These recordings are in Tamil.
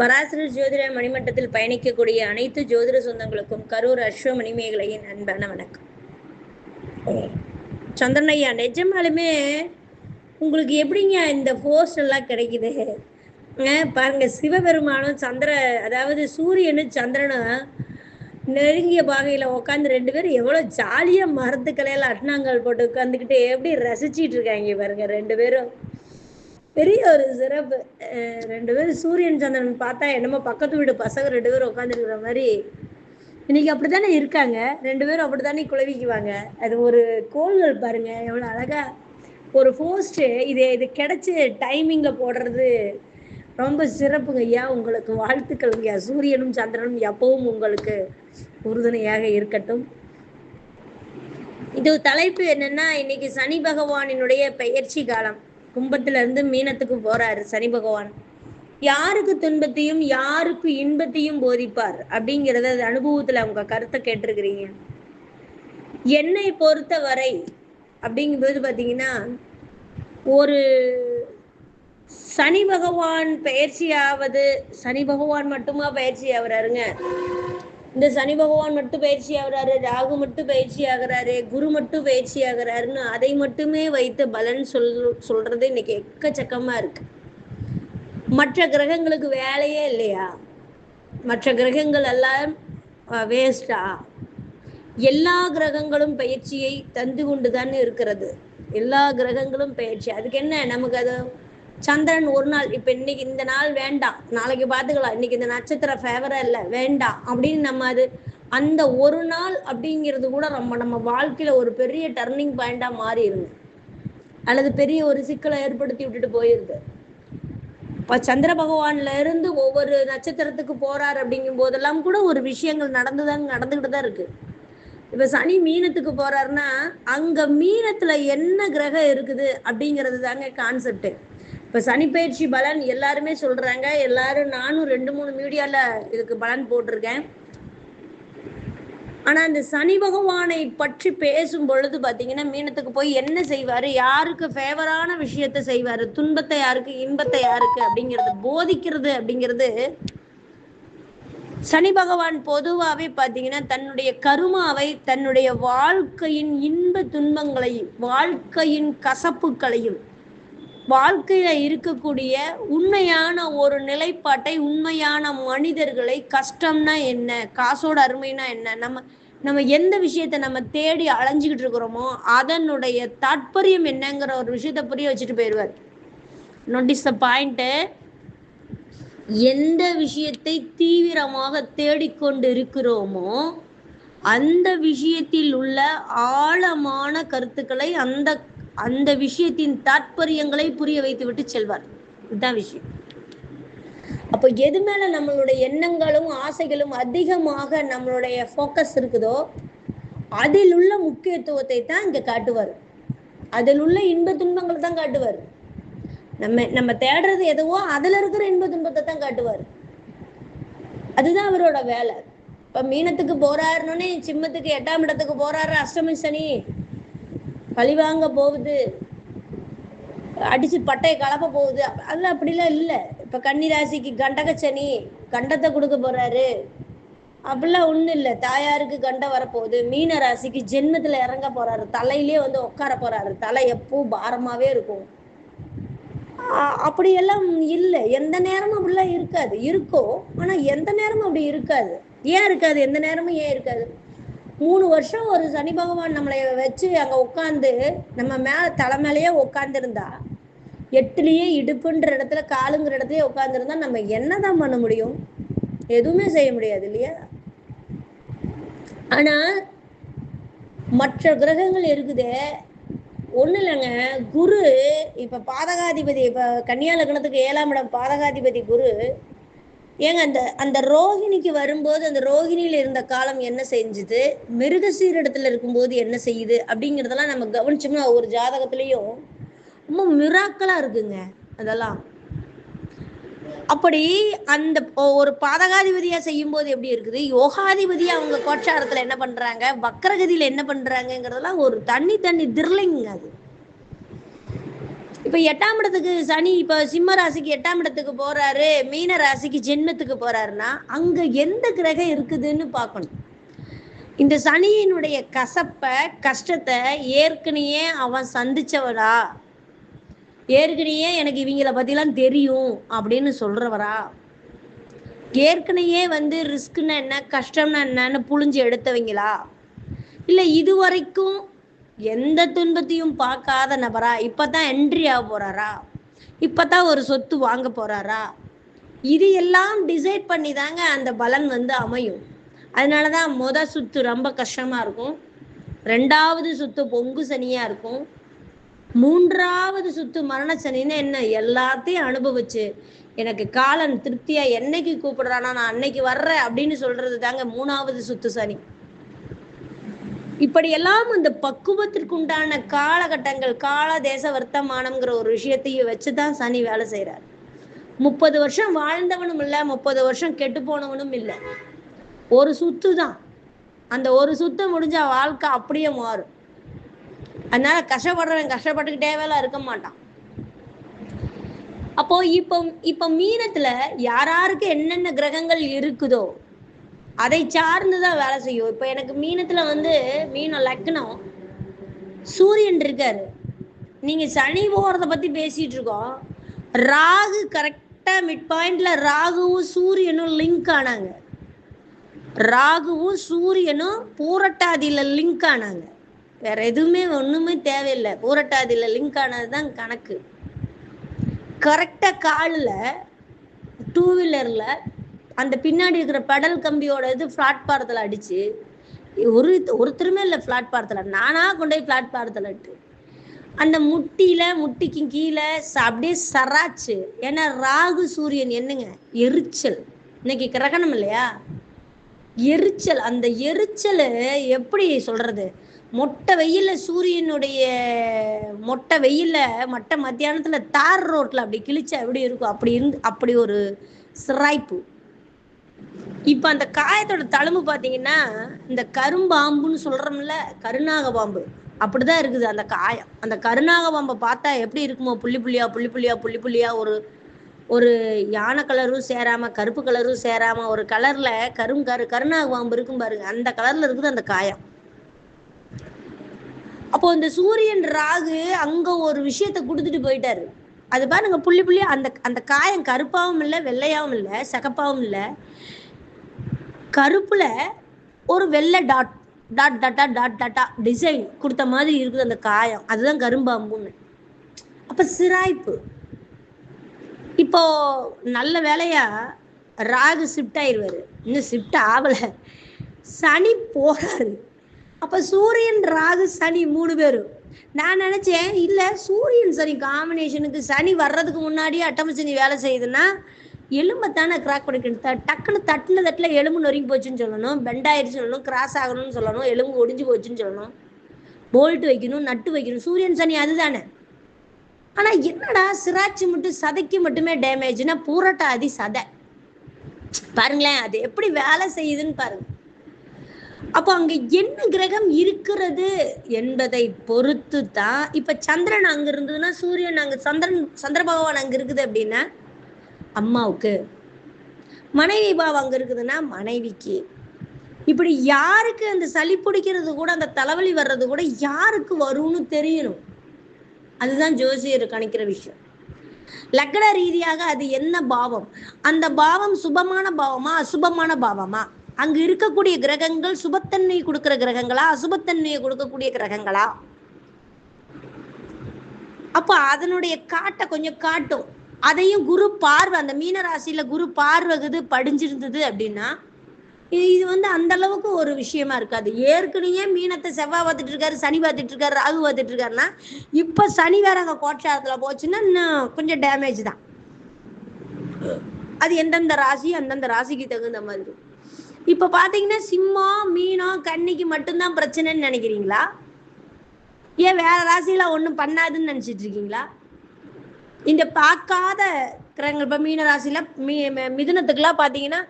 பராசர ஜோதிட மணிமண்டத்தில் பயணிக்கக்கூடிய அனைத்து ஜோதிட சொந்தங்களுக்கும் கரூர் அஸ்வ மணிமேகலையின் அன்பான வணக்கம். சந்திரன் ஐயா நிஜமாலுமே உங்களுக்கு எப்படிங்க இந்த போஸ்ட் எல்லாம் கிடைக்குது? பாருங்க சிவபெருமானும் சந்திர அதாவது சூரியனும் சந்திரனும் நெருங்கிய பாகையில உட்காந்து ரெண்டு பேரும் எவ்வளவு ஜாலியா மரத்துக்கலையில அட்னாங்கல் போட்டு உட்காந்துக்கிட்டு எப்படி ரசிச்சிட்டு இருக்காங்க பாருங்க ரெண்டு பேரும். பெரிய ஒரு சிறப்பு. ரெண்டு பேரும் சூரியன் சந்திரன் பார்த்தா என்னமோ பக்கத்து வீடு பசங்க ரெண்டு பேரும் உட்காந்துருக்கிற மாதிரி. இன்னைக்கு அப்படித்தானே இருக்காங்க. ரெண்டு பேரும் அப்படித்தானே குழவிக்குவாங்க. அது ஒரு கோள்கள் பாருங்க. எவ்வளவு அழகா ஒரு போஸ்ட்டு இது இது கிடைச்சி டைமிங்ல போடுறது ரொம்ப சிறப்புங்க. ஐயா உங்களுக்கு வாழ்த்துக்கள் ஐயா. சூரியனும் சந்திரனும் எப்பவும் உங்களுக்கு உறுதுணையாக இருக்கட்டும். இது தலைப்பு என்னன்னா இன்னைக்கு சனி பகவானினுடைய பெயர்ச்சி காலம். கும்பத்துல இருந்து மீனத்துக்கு போறாரு சனி பகவான். யாருக்கு துன்பத்தையும் யாருக்கு இன்பத்தையும் போதிப்பார் அப்படிங்கறத அனுபவத்துல அவங்க கருத்தை கேட்டிருக்கிறீங்க. என்னை பொறுத்த வரை அப்படிங்கும்போது பாத்தீங்கன்னா ஒரு சனி பகவான் பயிற்சியாவது சனி பகவான் மட்டுமா பயிற்சி ஆகுறாருங்க. இந்த சனி பகவான் மட்டும் பயிற்சி ஆகுறாரு ராகு மட்டும் பயிற்சி ஆகுறாரு குரு மட்டும் பயிற்சி ஆகுறாருன்னு அதை மட்டுமே வைத்து பலன் சொல் சொல்றது இன்னைக்கு எக்கச்சக்கமா இருக்கு. மற்ற கிரகங்களுக்கு வேலையே இல்லையா? மற்ற கிரகங்கள் எல்லாம் வேஸ்டா எல்லா கிரகங்களும் பயிற்சியை தந்து கொண்டுதான் இருக்கிறது. எல்லா கிரகங்களும் பயிற்சி. அதுக்கு என்ன நமக்கு அது? சந்திரன் ஒரு நாள் இப்ப இன்னைக்கு இந்த நாள் வேண்டாம். நாளைக்கு பாத்துக்கலாம் இன்னைக்கு இந்த நட்சத்திரம் ஃபேவரா இல்ல. வேண்டாம். அப்படின்னு நம்ம அது அந்த ஒரு நாள் அப்படிங்கிறது கூட நம்ம நம்ம வாழ்க்கையில ஒரு பெரிய டர்னிங் பாயிண்டா மாறிடுது அல்லது பெரிய ஒரு சிக்கலை ஏற்படுத்தி விட்டுட்டு போயிருது. இப்ப சந்திர பகவான்ல இருந்து ஒவ்வொரு நட்சத்திரத்துக்கு போறாரு அப்படிங்கும் போதெல்லாம் கூட ஒரு விஷயங்கள் நடந்துதான் நடந்துகிட்டு தான் இருக்கு. இப்ப சனி மீனத்துக்கு போறாருன்னா அங்க மீனத்துல என்ன கிரகம் இருக்குது அப்படிங்கிறது தாங்க கான்செப்ட் இப்ப சனிப்பயிற்சி பலன் எல்லாருமே சொல்றாங்க. எல்லாரும் நானும் ரெண்டு மூணு மீடியால இதுக்கு பலன் போட்டிருக்கேன். ஆனா இந்த சனி பகவானை பற்றி பேசும் பொழுது பாத்தீங்கன்னா மீனத்துக்கு போய் என்ன செய்வாரு? யாருக்கு ஃபேவரான விஷயத்த செய்வாரு? துன்பத்தை யாருக்கு இன்பத்தை யாருக்கு அப்படிங்கிறது போதிக்கிறது அப்படிங்கிறது சனி பகவான் பொதுவாவே பாத்தீங்கன்னா தன்னுடைய கருமாவை தன்னுடைய வாழ்க்கையின் இன்ப துன்பங்களையும் வாழ்க்கையின் கசப்புகளையும் வாழ்க்கையில இருக்கக்கூடிய உண்மையான ஒரு நிலைப்பாட்டை உண்மையான மனிதர்களை கஷ்டம்னா என்ன? காசோட அருமைனா என்ன? நம்ம நம்ம எந்த விஷயத்த நம்ம தேடி அலைஞ்சுக்கிட்டு இருக்கிறோமோ அதனுடைய தாற்பயம் என்னங்கிற ஒரு விஷயத்த புரிய வச்சுட்டு போயிடுவார். நோட்டீஸ் த பாயிண்ட்டு எந்த விஷயத்தை தீவிரமாக தேடிக்கொண்டு இருக்கிறோமோ அந்த விஷயத்தில் உள்ள ஆழமான கருத்துக்களை அந்த அந்த விஷயத்தின் தாற்பயங்களை புரிய வைத்து விட்டு செல்வார். இதுதான் விஷயம். அப்போ எது மேல நம்மளுடைய எண்ணங்களும் ஆசைகளும் அதிகமாக நம்மளுடைய ஃபோக்கஸ் இருக்குதோ அதில் உள்ள முக்கியத்துவத்தை தான் இங்க காட்டுவார். அதில் உள்ள இன்ப துன்பங்களை தான் காட்டுவார். நம்ம நம்ம தேடுறது எதுவோ அதுல இருக்கிற இன்ப துன்பத்தை தான் காட்டுவார். அதுதான் அவரோட வேலை. இப்ப மீனத்துக்கு போறாருன்னு சிம்மத்துக்கு எட்டாம் இடத்துக்கு போறாரு அஷ்டமி சனி. பழிவாங்க போகுது. அடிச்சு பட்டையை கலப்ப போகுது. அதெல்லாம் அப்படிலாம் இல்லை. இப்ப கன்னி ராசிக்கு கண்டத்தை கொடுக்க போறாரு. அப்படிலாம் ஒன்றும் இல்லை. தாயாருக்கு கண்டம் வரப்போகுது. மீன ராசிக்கு ஜென்மத்துல இறங்க போறாரு. தலையிலே வந்து உட்கார போறாரு. தலை எப்போ பாரமாவே இருக்கும். அப்படியெல்லாம் இல்லை. எந்த நேரமும் அப்படிலாம் இருக்காது. இருக்கும். ஆனா எந்த நேரமும் அப்படி இருக்காது. ஏன் இருக்காது? எந்த நேரமும் ஏன் இருக்காது? மூணு வருஷம் ஒரு சனி பகவான் நம்மளை வச்சு அங்க உட்காந்து நம்ம மேல தலை மேலேயே உட்காந்துருந்தா எட்டுலயே இடுப்புன்ற இடத்துல காலுங்கிற இடத்துலயே உட்காந்துருந்தா நம்ம என்னதான் பண்ண முடியும்? எதுவுமே செய்ய முடியாது இல்லையா? ஆனா மற்ற கிரகங்கள் இருக்குது. ஒண்ணு இல்லைங்க. குரு இப்ப பாதகாதிபதி இப்ப கன்னியா லக்னத்துக்கு ஏழாம் இடம் பாதகாதிபதி குரு. ஏங்க அந்த அந்த ரோஹிணிக்கு வரும்போது அந்த ரோஹிணியில இருந்த காலம் என்ன செஞ்சுது? மிருகசீரிடத்துல இருக்கும்போது என்ன செய்யுது? அப்படிங்கிறதெல்லாம் நம்ம கவனிச்சோம்னா ஒரு ஜாதகத்திலையும் ரொம்ப மிராக்கலா இருக்குங்க அதெல்லாம். அப்படி அந்த ஒரு பாதகாதிபதியா செய்யும் போது எப்படி இருக்குது? யோகாதிபதியா அவங்க கோட்சாரத்துல என்ன பண்றாங்க? வக்கரகதியில என்ன பண்றாங்கிறதெல்லாம் ஒரு தண்ணி தண்ணி திர்லிங்க அது. இப்ப எட்டாம் இடத்துக்கு சனி இப்ப சிம்ம ராசிக்கு எட்டாம் இடத்துக்கு போறாரு மீன ராசிக்கு ஜென்மத்துக்கு போறாருன்னா அங்க எந்த கிரகம் இருக்குதுன்னு பார்க்கணும். இந்த சனியினுடைய கசப்ப கஷ்டத்தை ஏற்கனவே அவன் சந்திச்சவரா? ஏற்கனவே எனக்கு இவங்கள பத்திலாம் தெரியும் அப்படின்னு சொல்றவரா? ஏற்கனவே வந்து ரிஸ்க்னா என்ன கஷ்டம்னா என்னன்னு புழிஞ்சு எடுத்தவங்களா? இல்லை இது வரைக்கும் எந்த துன்பத்தையும் பார்க்காத நபரா? இப்பதான் என்ட்ரி ஆக போறாரா? இப்பதான் ஒரு சொத்து வாங்க போறாரா? இது எல்லாம் டிசைட் பண்ணி தாங்க அந்த பலன் வந்து அமையும். அதனாலதான் முத சுத்து ரொம்ப கஷ்டமா இருக்கும். ரெண்டாவது சுத்து பொங்கு சனியா இருக்கும். மூன்றாவது சுத்து மரண சனின்னு என்ன? எல்லாத்தையும் அனுபவிச்சு எனக்கு காலன் திருப்தியா என்னைக்கு கூப்பிடுறானா? நான் அன்னைக்கு வர்றேன் அப்படின்னு சொல்றது தாங்க மூணாவது சுத்து சனி. இப்படியெல்லாம் இந்த பக்குவத்திற்குண்டான காலகட்டங்கள் கால தேச வர்த்தமானம்ங்கிற ஒரு விஷயத்தையும் வச்சுதான் சனி வேலை செய்யறாரு முப்பது வருஷம் வாழ்ந்தவனும் இல்லை முப்பது வருஷம் கெட்டு போனவனும் இல்லை. ஒரு சுத்து தான் அந்த ஒரு சுத்து முடிஞ்சா வாழ்க்கை அப்படியே மாறும். அதனால கஷ்டப்படுறவன் கஷ்டப்பட்டுக்கிட்டே வேலை இருக்க மாட்டான். அப்போ இப்போ இப்ப மீனத்துல யாராருக்கு என்னென்ன கிரகங்கள் இருக்குதோ அதை சார்ந்துதான் வேலை செய்யும். இப்ப எனக்கு மீனத்துல வந்து மீனம் லக்னம் சூரியன் இருக்காரு. நீங்க சனி போகிறத பத்தி பேசிட்டு இருக்கோம். ராகு கரெக்டா மிட் பாயிண்ட்ல ராகுவும் சூரியனும் லிங்க் ஆனாங்க. ராகுவும் சூரியனும் பூரட்டாதியில லிங்க் ஆனாங்க. வேற எதுவுமே ஒண்ணுமே தேவையில்லை. பூரட்டாதியில லிங்க் ஆனதுதான் கணக்கு. கரெக்டா காலில் டூ வீலர்ல அந்த பின்னாடி இருக்கிற பெடல் கம்பியோட இது பிளாட்பாரத்தில் அடிச்சு. ஒரு ஒருத்தருமே இல்லை பிளாட்பாரத்தில் நானா கொண்டு போய் பிளாட்பாரத்தில் இட்டு. அந்த முட்டியில முட்டிக்கு கீழே ச- அப்படியே சராச்சு. ஏன்னா ராகு சூரியன் என்னங்க? எரிச்சல். இன்னைக்கு கிரகணம் இல்லையா? எரிச்சல். அந்த எரிச்சல் எப்படி சொல்றது? மொட்டை வெயில்ல சூரியனுடைய மொட்டை வெயில்ல மட்ட மத்தியானத்துல தார் ரோட்ல அப்படி கிழிச்சா எப்படி இருக்கும்? அப்படி இருந்து அப்படி ஒரு சிராய்ப்பு. இப்ப அந்த காயத்தோட தழும்பு பாத்தீங்கன்னா இந்த கரும்பாம்புன்னு சொல்றோம்ல கருநாக பாம்பு. அப்படிதான் இருக்குது அந்த காயம். அந்த கருநாக பாம்பை பார்த்தா எப்படி இருக்குமோ புள்ளி புள்ளியா புள்ளி புள்ளியா புள்ளி புள்ளியா ஒரு ஒரு யானை கலரும் சேராம கருப்பு கலரும் சேராம ஒரு கலர்ல கரும் கரு கருநாக பாம்பு இருக்கும் பாருங்க. அந்த கலர்ல இருக்குது அந்த காயம். அப்போ இந்த சூரியன் ராகு அங்க ஒரு விஷயத்த கொடுத்துட்டு போயிட்டாரு. அது பாருங்க புள்ளி புள்ளி அந்த அந்த காயம் கருப்பாகவும் இல்லை வெள்ளையாகவும் இல்லை சகப்பாகவும் இல்லை. கருப்புல ஒரு வெள்ளை டாட் டாட் டாட்டா டாட் டாட்டா டிசைன் கொடுத்த மாதிரி இருக்குது அந்த காயம். அதுதான் கரும்பாம்புன்னு. அப்ப சிராய்ப்பு. இப்போ நல்ல வேலையா ராகு ஷிஃப்ட் ஆயிடுவாரு இன்னும் ஷிஃப்ட் ஆகல. சனி போறாரு. அப்ப சூரியன் ராகு சனி மூணு பேரும். நான் நினைச்சேன் இல்ல சூரியன் சனி காம்பினேஷனுக்கு சனி வர்றதுக்கு முன்னாடியே அட்டம சனி வேலை செய்யுதுன்னா எலும்பைத்தானே கிராக் பண்ணிக்கணும். த- டக்குன்னு தட்டில் தட்டுல எலும்பு நொறுங்கி போச்சுன்னு சொல்லணும் பெண்ட் சொல்லணும் கிராஸ் ஆகணும்னு சொல்லணும் எலும்பு ஒடிஞ்சு போச்சுன்னு சொல்லணும் போல்ட் வைக்கணும் நட்டு வைக்கணும். சூரியன் சனி அதுதானே. ஆனா என்னடா சிராச்சி மட்டும் சதைக்கு மட்டுமே டேமேஜ்னா பூரட்டாதி சதை. பாருங்களேன் அது எப்படி வேலை செய்யுதுன்னு பாருங்க. அப்போ அங்க என்ன கிரகம் இருக்கிறது என்பதை பொறுத்து தான் இப்ப சந்திரன் அங்க இருந்ததுன்னா சூரியன் அங்க சந்திரன் சந்திர பகவான் அங்க இருக்குது அப்படின்னா அம்மாவுக்கு. மனைவி பாவம் அங்க இருக்குதுன்னா மனைவிக்கு. இப்படி யாருக்கு அந்த சளி பிடிக்கிறது கூட அந்த தலைவலி வர்றது கூட யாருக்கு வரும்னு தெரியணும். அதுதான் ஜோசியர் கணிக்கிற விஷயம். லக்ன ரீதியாக அது என்ன பாவம்? அந்த பாவம் சுபமான பாவமா அசுபமான பாவமா? அங்கு இருக்கக்கூடிய கிரகங்கள் சுபத்தன்மை கொடுக்கிற கிரகங்களா? அசுபத்தன்மையை கொடுக்கக்கூடிய கிரகங்களா? அப்போ அதனுடைய காட்டை கொஞ்சம் காட்டும். அதையும் குரு பார்வை அந்த மீன ராசியில குரு பார்வகுது படிஞ்சிருந்தது அப்படின்னா இது இது வந்து அந்த அளவுக்கு ஒரு விஷயமா இருக்காது. ஏற்கனவே மீனத்தை செவ்வாய் பார்த்துட்டு இருக்காரு சனி பார்த்துட்டு இருக்காரு ராகு பார்த்துட்டு இருக்காருன்னா இப்ப சனி வேற அங்க கோட்சாரத்துல போச்சுன்னா இன்னும் கொஞ்சம் டேமேஜ் தான். அது எந்தெந்த ராசி அந்தந்த ராசிக்கு தகுந்த மாதிரி. இப்ப பாத்தீங்கன்னா சிம்மம் மீனம் கன்னிக்கு மட்டும்தான் பிரச்சனைன்னு நினைக்கிறீங்களா? ஏன் வேற ராசியில ஒண்ணும் பண்ணாதுன்னு நினைச்சிட்டு இருக்கீங்களா? இந்த பார்க்காத கிரகங்கள் இப்ப மீன ராசியில மீ மி- மிதுனத்துக்குலாம் பாத்தீங்கன்னா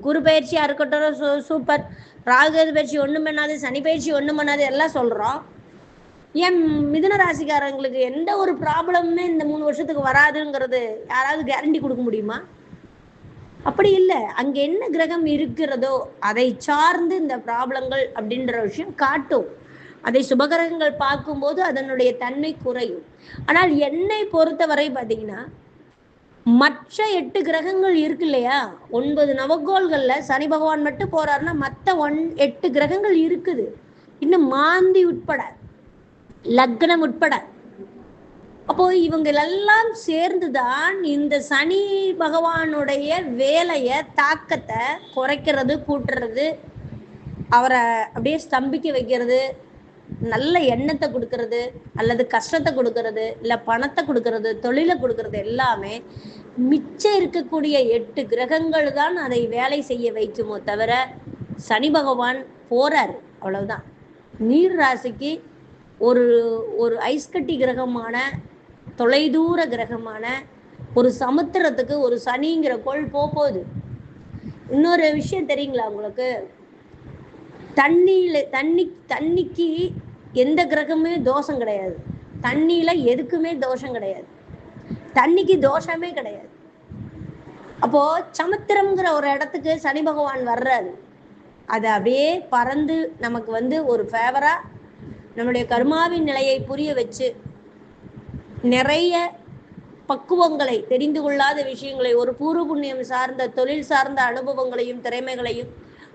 குரு பயிற்சியா இருக்கட்டும் சூ- சூப்பர். ராகு பயிற்சி ஒண்ணும் பண்ணாது சனி பயிற்சி ஒண்ணும் பண்ணாது எல்லாம் சொல்றோம். ஏன் மிதுன ராசிக்காரங்களுக்கு எந்த ஒரு ப்ராப்ளமுமே இந்த மூணு வருஷத்துக்கு வராதுங்கிறது யாராவது கேரண்டி கொடுக்க முடியுமா? அப்படி இல்லை. அங்க என்ன கிரகம் இருக்கிறதோ அதை சார்ந்து இந்த ப்ராப்ளங்கள் அப்படின்ற விஷயம் காட்டும். அதை சுபகிரகங்கள் பார்க்கும்போது அதனுடைய தன்மை குறையும். ஆனால் என்னை பொறுத்தவரை பார்த்தீங்கன்னா மற்ற எட்டு கிரகங்கள் இருக்கு இல்லையா? ஒன்பது நவகோள்கள்ல சனி பகவான் மட்டும் போறாருன்னா மற்ற ஒன் எட்டு கிரகங்கள் இருக்குது. இன்னும் மாந்தி உட்பட லக்னம் உட்பட அப்போ இவங்களெல்லாம் சேர்ந்துதான் இந்த சனி பகவானுடைய வேலைய தாக்கத்தை குறைக்கிறது கூட்டுறது அவரை அப்படியே ஸ்தம்பிக்க வைக்கிறது நல்ல எண்ணத்தை கொடுக்கறது அல்லது கஷ்டத்தை கொடுக்கறது இல்ல பணத்தை கொடுக்கறது தொழிலை கொடுக்கறது எல்லாமே மிச்சம் இருக்கக்கூடிய எட்டு கிரகங்கள் தான் அதை வேலை செய்ய வைக்குமோ தவிர சனி பகவான் போறாரு. அவ்வளவுதான். நீர் ராசிக்கு ஒரு ஒரு ஐஸ்கட்டி கிரகமான தொலைதூர கிரகமான ஒரு சமுத்திரத்துக்கு ஒரு சனிங்கிற கோள் போக போகுது இன்னொரு விஷயம் தெரியுங்களா உங்களுக்கு? தண்ணியில தண்ணி தண்ணிக்கு எந்த கிரகமே தோஷம் கிடையாது. தண்ணியில எதுக்குமே தோஷம் கிடையாது. தண்ணிக்கு தோஷமே கிடையாது. அப்போ சமுத்திரம்ங்கிற ஒரு இடத்துக்கு சனி பகவான் வர்றாரு. அது அப்படியே பறந்து நமக்கு வந்து ஒரு ஃபேவரா நம்மளுடைய கர்மாவின் நிலையை புரிய வச்சு நிறைய பக்குவங்களை தெரிந்து கொள்ளாத விஷயங்களை ஒரு பூர்வ புண்ணியம் சார்ந்த தொழில் சார்ந்த அனுபவங்களையும் திறமைகளையும்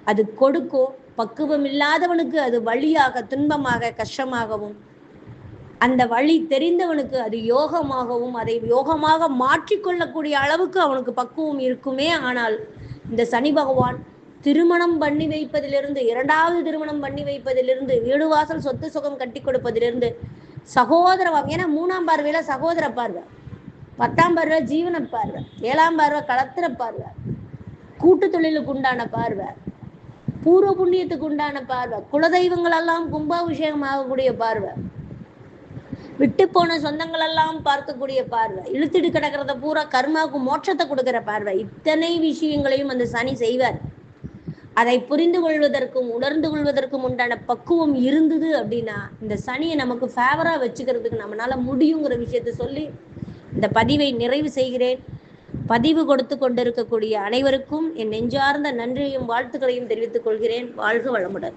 அது கொடுக்கும். பக்குவம் இல்லாதவனுக்கு அது வழியாக துன்பமாக கஷ்டமாகவும் அந்த வழி தெரிந்தவனுக்கு அது யோகமாகவும் அதை யோகமாக மாற்றிக்கொள்ளக்கூடிய அளவுக்கு அவனுக்கு பக்குவம் இருக்குமே ஆனால் இந்த சனி பகவான் திருமணம் பண்ணி வைப்பதிலிருந்து இரண்டாவது திருமணம் பண்ணி வைப்பதிலிருந்து வீடு வாசல் சொத்து சுகம் கட்டி கொடுப்பதிலிருந்து சகோதர ஏன்னா மூணாம் பார்வையில சகோதர பார்வை. பத்தாம் பார்வை ஜீவன பார்வை. ஏழாம் பார்வை களத்திர பார்வை. கூட்டு தொழிலுக்கு உண்டான பார்வை. பூர்வ புண்ணியத்துக்கு உண்டான பார்வை. குலதெய்வங்கள் எல்லாம் கும்பாபிஷேகம் ஆகக்கூடிய பார்வை. விட்டு போன சொந்தங்கள் எல்லாம் பார்க்கக்கூடிய பார்வை. இழுத்துட்டு கிடக்கிறத பூரா கர்மாவுக்கு மோட்சத்தை கொடுக்கிற பார்வை. இத்தனை விஷயங்களையும் அந்த சனி செய்வார். அதை புரிந்து கொள்வதற்கும் உணர்ந்து கொள்வதற்கும் உண்டான பக்குவம் இருந்தது அப்படின்னா இந்த சனியை நமக்கு ஃபேவரா வச்சுக்கிறதுக்கு நம்மளால முடியுங்கிற விஷயத்த சொல்லி இந்த பதிவை நிறைவு செய்கிறேன். பதிவு கொடுத்து கொண்டிருக்கக்கூடிய அனைவருக்கும் என் நெஞ்சார்ந்த நன்றியையும் வாழ்த்துக்களையும் தெரிவித்துக் கொள்கிறேன். வாழ்க வளமுடன்.